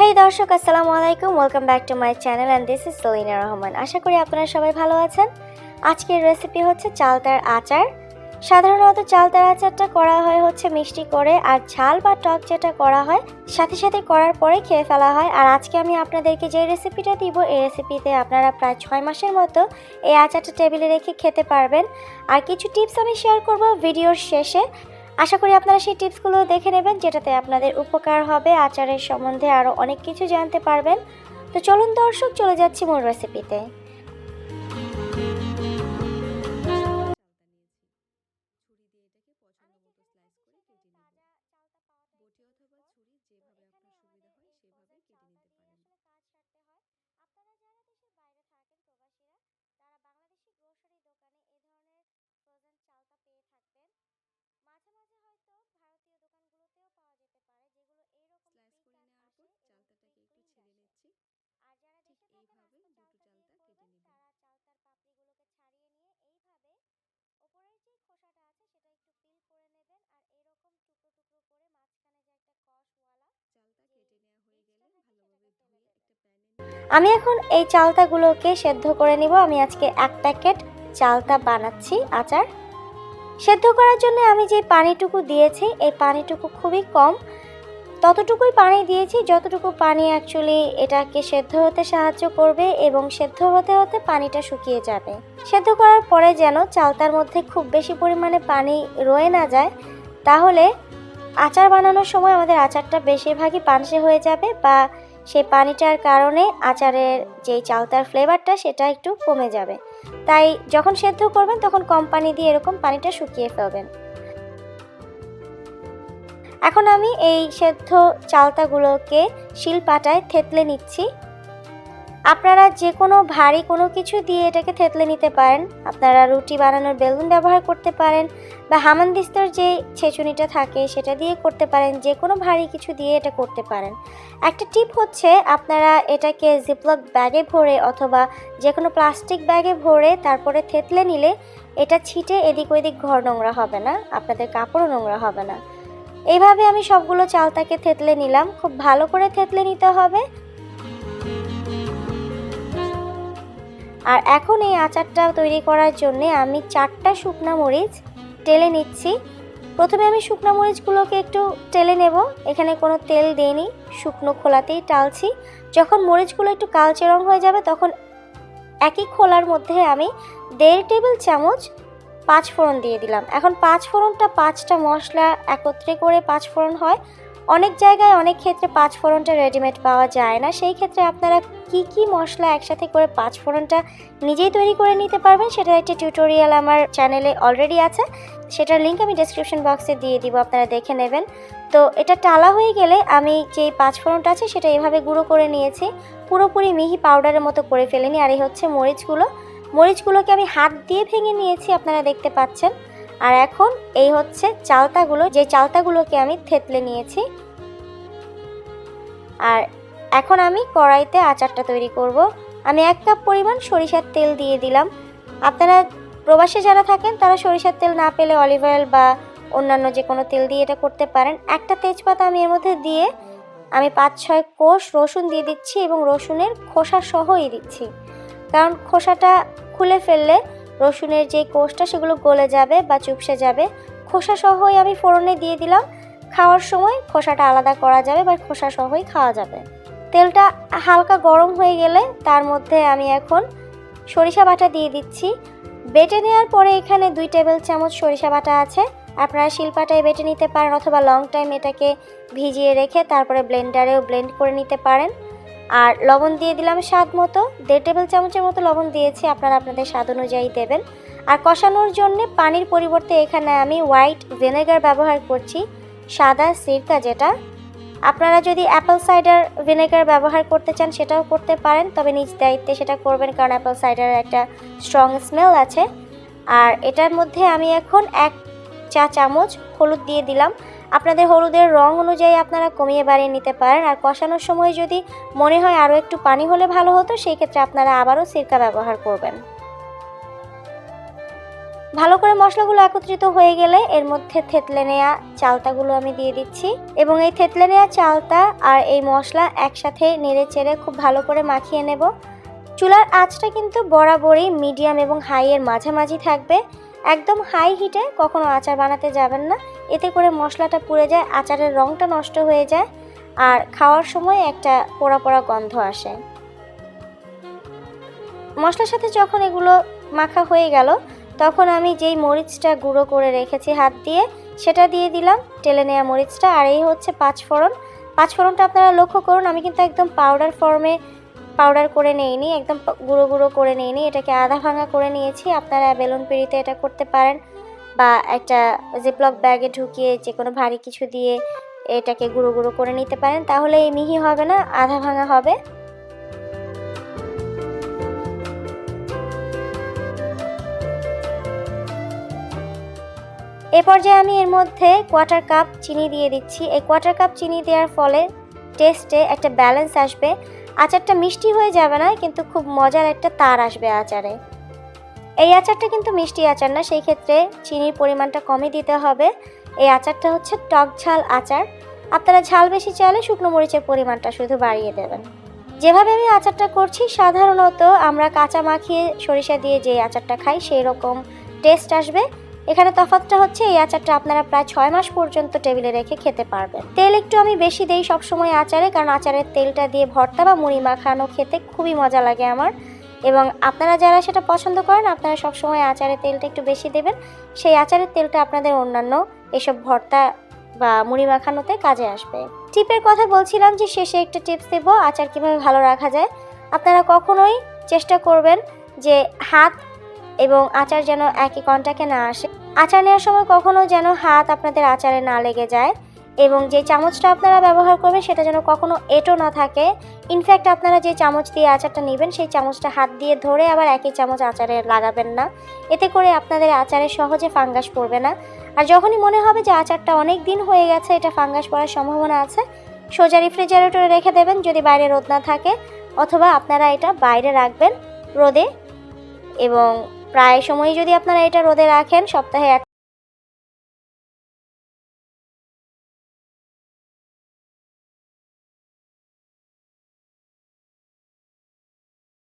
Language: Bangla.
হেই দর্শক, আসসালামু আলাইকুম। Welcome back to my channel and this is Salina Rahman আশা করি আপনারা সবাই ভালো আছেন। আজকের রেসিপি হচ্ছে চালতার আচার। সাধারণত চালতার আচারটা করা হয় হচ্ছে মিষ্টি করে, আর ঝাল বা টক যেটা করা হয়, সাথে সাথে করার পরে খেয়ে ফেলা হয়। আর আজকে আমি আপনাদেরকে যে রেসিপিটা দিব, এই রেসিপিতে আপনারা প্রায় ছয় মাসের মতো এই আচারটা টেবিলে রেখে খেতে পারবেন। আর কিছু টিপস আমি শেয়ার করব ভিডিওর শেষে। আশা করি আপনারা সেই টিপসগুলো দেখে নেবেন, যেটাতে আপনাদের উপকার হবে, আচারের সম্বন্ধে আরও অনেক কিছু জানতে পারবেন। তো চলুন দর্শক, চলে যাচ্ছি মূল রেসিপিতে আমি এখন এই চালতাগুলোকে সেদ্ধ করে নিব। আমি আজকে এক প্যাকেট চালতা বানাচ্ছি আচার। সেদ্ধ করার জন্য আমি যে পানিটুকু দিয়েছি, এই পানিটুকু খুবই কম। ততটুকুই পানি দিয়েছি, যতটুকু পানি অ্যাকচুয়ালি এটাকে সেদ্ধ হতে সাহায্য করবে এবং সেদ্ধ হতে হতে পানিটা শুকিয়ে যাবে। সেদ্ধ করার পরে যেন চালতার মধ্যে খুব বেশি পরিমাণে পানি রয়ে না যায়, তাহলে আচার বানানোর সময় আমাদের আচারটা বেশিরভাগই পানসে হয়ে যাবে বা সেই পানিটার কারণে আচারের যেই চালতার ফ্লেভারটা সেটা একটু কমে যাবে। তাই যখন সেদ্ধ করবেন তখন কম পানি দিয়ে এরকম পানিটা শুকিয়ে ফেলবেন। এখন আমি এই সেদ্ধ চালতাগুলোকে শিলপাটায় থেতলে নিচ্ছি। আপনারা যে কোনো ভারী কোনো কিছু দিয়ে এটাকে থেতলে নিতে পারেন। আপনারা রুটি বানানোর বেলুন ব্যবহার করতে পারেন বা হামানদিস্তর যে ছেঁচুনিটা থাকে সেটা দিয়ে করতে পারেন, যে কোনো ভারী কিছু দিয়ে এটা করতে পারেন। একটা টিপ হচ্ছে আপনারা এটাকে জিপলক ব্যাগে ভরে অথবা যে কোনো প্লাস্টিক ব্যাগে ভরে তারপরে থেতলে নিলে এটা ছিটে এদিক ওদিক ঘর নোংরা হবে না, আপনাদের কাপড়ও নোংরা হবে না। এইভাবে আমি সবগুলো চালতাকে থেতলে নিলাম। খুব ভালো করে থেতলে নিতে হবে। আর এখন এই আচারটা তৈরি করার জন্য আমি চারটা শুকনা মরিচ টেলে নিচ্ছি। প্রথমে আমি শুকনো মরিচগুলোকে একটু টেলে নেব। এখানে কোনো তেল দেইনি, শুকনো খোলাতেই টালছি। যখন মরিচগুলো একটু কালচে রং হয়ে যাবে, তখন একই খোলার মধ্যে আমি দেড় টেবিল চামচ পাঁচ ফোড়ন দিয়ে দিলাম। এখন পাঁচ ফোড়নটা পাঁচটা মশলা একত্রে করে পাঁচ ফোড়ন হয়। অনেক জায়গায় অনেক ক্ষেত্রে পাঁচ ফোড়নটা রেডিমেড পাওয়া যায় না। সেই ক্ষেত্রে আপনারা কি কি মশলা একসাথে করে পাঁচ ফোড়নটা নিজেই তৈরি করে নিতে পারবেন, সেটার একটি টিউটোরিয়াল আমার চ্যানেলে অলরেডি আছে। সেটার লিঙ্ক আমি ডেসক্রিপশন বক্সে দিয়ে দিব, আপনারা দেখে নেবেন। তো এটা টালা হয়ে গেলে আমি যে পাঁচ ফোড়নটা আছে সেটা এভাবে গুঁড়ো করে নিয়েছি। পুরোপুরি মিহি পাউডারের মতো করে ফেলিনি, আর এই হচ্ছে মরিচগুলো। মরিচগুলোকে আমি হাত দিয়ে ভেঙে নিয়েছি, আপনারা দেখতে পাচ্ছেন। আর এখন এই হচ্ছে চালতাগুলো, যে চালতাগুলোকে আমি থেতলে নিয়েছি। আর এখন আমি কড়াইতে আচারটা তৈরি করব। আমি এক কাপ পরিমাণ সরিষার তেল দিয়ে দিলাম। আপনারা প্রবাসে যারা থাকেন, তারা সরিষার তেল না পেলে অলিভ অয়েল বা অন্যান্য যে কোনো তেল দিয়ে এটা করতে পারেন। একটা তেজপাতা আমি এর মধ্যে দিয়ে আমি পাঁচ ছয় কোষ রসুন দিয়ে দিচ্ছি এবং রসুনের খোসা সহই দিচ্ছি। কারণ খোসাটা খুলে ফেললে রসুনের যে কোষটা, সেগুলো গলে যাবে বা চুপসে যাবে। খোসা সহই আমি ফোড়নে দিয়ে দিলাম। খাওয়ার সময় খোসাটা আলাদা করা যাবে বা খোসা সহই খাওয়া যাবে। তেলটা হালকা গরম হয়ে গেলে তার মধ্যে আমি এখন সরিষা বাটা দিয়ে দিচ্ছি। বেটে নেওয়ার পরে এখানে দুই টেবিল চামচ সরিষা বাটা আছে। আপনারা শিলপাটায় বেটে নিতে পারেন অথবা লং টাইম এটাকে ভিজিয়ে রেখে তারপরে ব্লেন্ডারেও ব্লেন্ড করে নিতে পারেন। আর লবণ দিয়ে দিলাম স্বাদ মতো, দেড় টেবিল চামচের মতো লবণ দিয়েছি, আপনারা আপনাদের স্বাদ অনুযায়ী দেবেন। আর কষানোর জন্য পানির পরিবর্তে এখানে আমি হোয়াইট ভিনেগার ব্যবহার করছি, সাদা সিরকা যেটা। আপনারা যদি অ্যাপেল সাইডার ভিনেগার ব্যবহার করতে চান, সেটাও করতে পারেন, তবে নিজ দায়িত্বে সেটা করবেন, কারণ অ্যাপেল সাইডারের একটা স্ট্রং স্মেল আছে। আর এটার মধ্যে আমি এখন এক চা চামচ হলুদ দিয়ে দিলাম। আপনাদের হলুদের রং অনুযায়ী আপনারা কমিয়ে বাড়িয়ে নিতে পারেন। আর কষানোর সময় যদি মনে হয় আরও একটু পানি হলে ভালো হতো, সেই ক্ষেত্রে আপনারা আবারও সিরকা ব্যবহার করবেন। ভালো করে মশলাগুলো একত্রিত হয়ে গেলে এর মধ্যে থেতলে নেয়া চালতাগুলো আমি দিয়ে দিচ্ছি। এবং এই থেতলে নেয়া চালতা আর এই মশলা একসাথে নেড়ে চেড়ে খুব ভালো করে মাখিয়ে নেব। চুলার আঁচটা কিন্তু বরাবরই মিডিয়াম এবং হাইয়ের মাঝামাঝি থাকবে। একদম হাই হিটে কখনো আচার বানাতে যাবেন না। এতে করে মশলাটা পুড়ে যায়, আচারের রঙটা নষ্ট হয়ে যায় আর খাওয়ার সময় একটা পোড়া পোড়া গন্ধ আসে। মশলার সাথে যখন এগুলো মাখা হয়ে গেল, তখন আমি যেই মরিচটা গুঁড়ো করে রেখেছি হাত দিয়ে, সেটা দিয়ে দিলাম টেলে নেওয়া মরিচটা। আর এই হচ্ছে পাঁচফোড়ন। পাঁচফোড়নটা আপনারা লক্ষ্য করুন, আমি কিন্তু একদম পাউডার ফর্মে পাউডার করে নিইনি, একদম গুঁড়ো গুঁড়ো করে নিইনি। এটাকে আধা ভাঙা করে নিয়েছি। আপনারা বেলুন পিড়িতে এটা করতে পারেন। বা একটা জিপলক ব্যাগে ঢুকিয়ে যে কোনো ভারী কিছু দিয়ে এটাকে গুঁড়ো গুঁড়ো করে নিতে পারেন, তাহলে এই মিহি হবে না, আধা ভাঙা হবে। এ পর্যায়ে আমি এর মধ্যে কোয়ার্টার কাপ চিনি দিয়ে দিচ্ছি। এই কোয়ার্টার কাপ চিনি দেওয়ার ফলে টেস্টে একটা ব্যালেন্স আসবে। আচারটা মিষ্টি হয়ে যাবে না, কিন্তু খুব মজার একটা তার আসবে আচারে। এই আচারটা কিন্তু মিষ্টি আচার না, সেই ক্ষেত্রে চিনির পরিমাণটা কমই দিতে হবে। এই আচারটা হচ্ছে টক ঝাল আচার। আপনারা ঝাল বেশি চাইলে শুকনো মরিচের পরিমাণটা শুধু বাড়িয়ে দেবেন। যেভাবে আমি আচারটা করছি, সাধারণত আমরা কাঁচা মাখিয়ে সরিষা দিয়ে যে আচারটা খাই সেই রকম টেস্ট আসবে। এখানে তফাৎটা হচ্ছে, এই আচারটা আপনারা প্রায় ছয় মাস পর্যন্ত টেবিলে রেখে খেতে পারবেন। তেল একটু আমি বেশি দেই সবসময় আচারে, কারণ আচারের তেলটা দিয়ে ভর্তা বা মুড়ি মাখানো খেতে খুবই মজা লাগে আমার। এবং আপনারা যারা সেটা পছন্দ করেন, আপনারা সবসময় আচারের তেলটা একটু বেশি দেবেন। সেই আচারের তেলটা আপনাদের অন্যান্য এসব ভর্তা বা মুড়ি মাখানোতে কাজে আসবে। টিপের কথা বলছিলাম যে শেষে একটা টিপস দেবো, আচার কীভাবে ভালো রাখা যায়। আপনারা কখনোই চেষ্টা করবেন যে হাত এবং আচার যেন একই কন্টাক্টে না আসে। আচার নেওয়ার সময় কখনো যেন হাত আপনাদের আচারে না লেগে যায়। এবং যে চামচটা আপনারা ব্যবহার করবেন সেটা যেন কখনো এঁটো না থাকে। ইনফ্যাক্ট আপনারা যে চামচ দিয়ে আচারটা নেবেন, সেই চামচটা হাত দিয়ে ধরে আবার একই চামচ আচারে লাগাবেন না। এতে করে আপনাদের আচারে সহজে ফাঙ্গাস পড়বে না। আর যখনই মনে হবে যে আচারটা অনেক দিন হয়ে গেছে, এটা ফাঙ্গাস পড়ার সম্ভাবনা আছে, সোজা রেফ্রিজারেটরে রেখে দেবেন যদি বাইরে রোদ না থাকে, অথবা আপনারা এটা বাইরে রাখবেন রোদে। এবং প্রায় সময়ই যদি আপনারা এটা রোদে রাখেন, সপ্তাহে এক